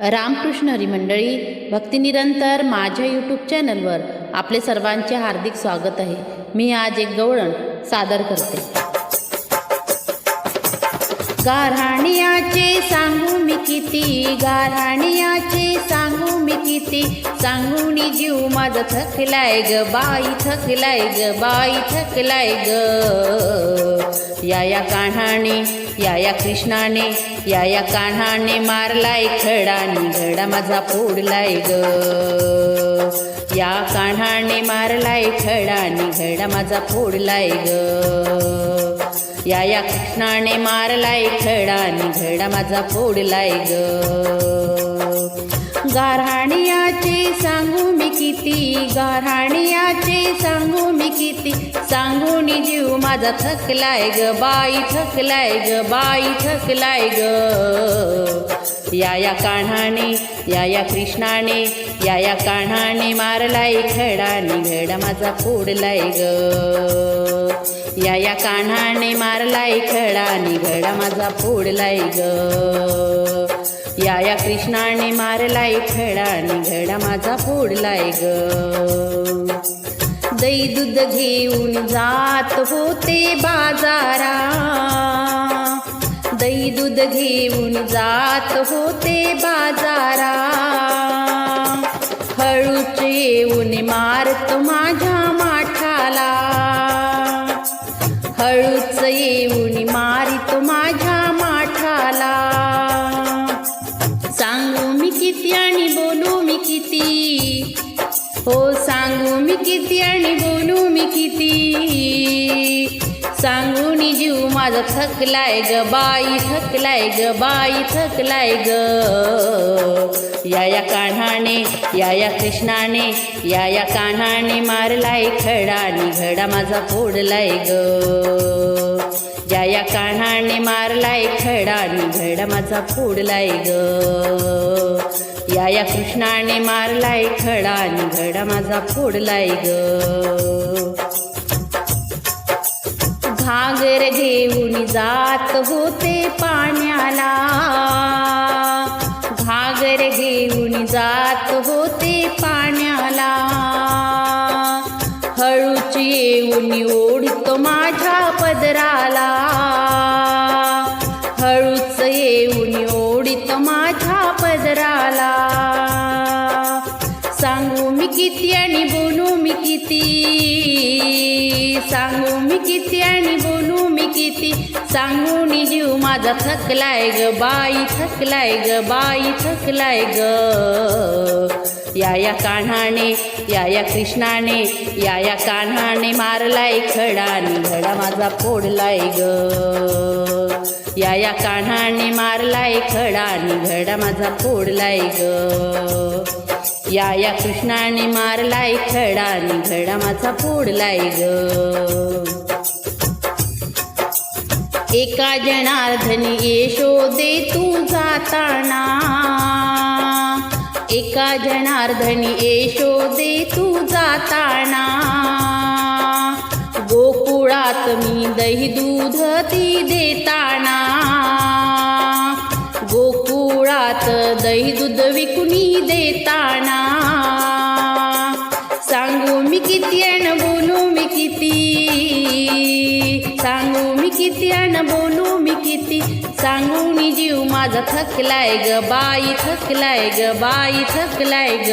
रामकृष्ण हरी मंडळी भक्तिनिरंतर माझ्या यूट्यूब चॅनलवर आपले सर्वांचे हार्दिक स्वागत आहे. मी आज एक गवळण सादर करते. गाऱ्हाणियाचे सांगू मी किती गाऱ्हाणियाचे सांगू मी किती? सांगूनी जीव माझा थकलाय ग बाई थकलाय ग बाई थकलाय ग. या या कान्हाने या या कृष्णाने या या कान्हाने मारलाय खडानी घडा माझा फोडलाय ग. या कान्हाने मारलाय खडानी घडा माझा फोडलाय ग. या या कृष्णाने मारलाय खडानी घडा माझा फोडलाय ग. गारहाणियाचे सांगू मी किती? गारहाणियाचे सांगू मी किती? सांगून जीव माझा थकलाय ग बाई थकलाय ग बाई थकलाय ग. या या कान्हाने या या कृष्णाने या या कान्हाने मारलाय खडाने घडा माझा फोडलाय ग. या या कान्हाने मारलाय खडाने घडा माझा फोडलाय ग. या या कृष्णाने मारलाय खडाने घडा माझा फोडलाय ग. दही दूध घेऊन जात होते बाजारा. दही दूध घेऊन जात होते बाजारा. हळूच येऊन मारत माझ्या माठाला. हळूच येऊन मारित माझ्या माठाला. किती आणि बोलू मी किती? हो सांगू मी किती आणि बोलू मी किती? सांगून जीव माझा थकलाय ग बाई थकलाय ग बाई थकलाय ग. या या कान्हाने या या कृष्णाने या या कान्हाने मारलाय खडाने घडा माझा फोडलाय ग. या या कान्हाने मारलाय खडा घडा माझा फोडलाय ग. या या कृष्णाने मारलाय खडा आणि घडा माझा फोडलाय ग. घागर घेऊन जात होते पाण्याला. घागर घेऊन जात होते पाण्याला. हळूच येऊन ओढतो माझ्या पदराला. मी किती आणि बोलू मी किती? सांगू मी किती आणि बोलू मी किती? सांगून जीव माझा थकलाय ग बाई थकलाय ग बाई थकलाय ग. या या कान्हाने या या कृष्णाने या या कान्हाने मारलाय खडाने घडा माझा फोडलाय ग. या या कान्हाने मारलाय खडाने घडा माझा फोडलाय ग. या या कृष्णाने मारलाय खडाने घडा माझा फोडलाय ग. एका जनार्दनी यशोदे तू जाताना. एका जनार्दनी यशोदे तू जाताना. गोकुळात मी दही दूध ती देताना. गोकुळात दही दूध विकुणी देताना. सांगू मी किती जीव माझा थकलाय ग बाई थकलाय ग बाई थकलाय ग.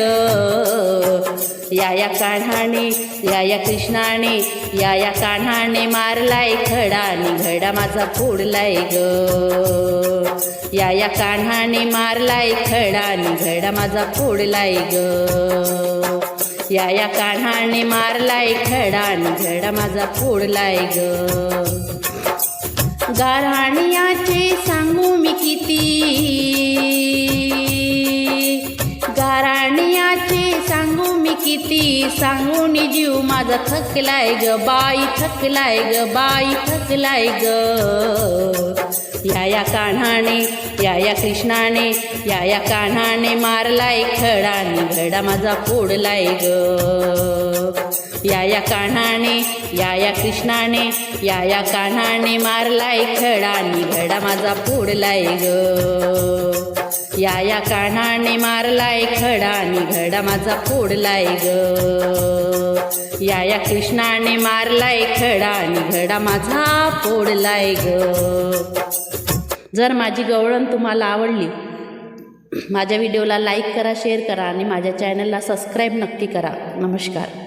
या या कान्हाने या या कृष्णाने या या कान्हाने मारलाय खडाने घडा माझा फोडलाय ग. या या कान्हाने मारलाय खडाने घडा माझा फोडलाय ग. या या कान्हाने मारलाय खडाने घडा माझा फोडलाय ग. गाराणियाचे सांगू मी किती? गाराणियाचे सांगू मी किती? सांगून जीव माझा थकलाय ग बाई थकलाय ग बाई थकलाय ग. या या कान्हाने या या कृष्णाने या या कान्हाने मारलाय खडाने घडा माझा फोडलाय ग. या या कान्हाने या या कृष्णाने या या कान्हाने मारलाय खडाने घडा माझा फोडलाय ग. या या कानाने मारलाय खडा आणि घडा माझा फोडलाय ग. या या कृष्णाने मारलाय खडा आणि घडा माझा फोडलाय ग. जर माझी गवळण तुम्हाला आवडली माझ्या व्हिडिओला लाईक करा शेअर करा आणि माझ्या चॅनलला सबस्क्राईब नक्की करा. नमस्कार.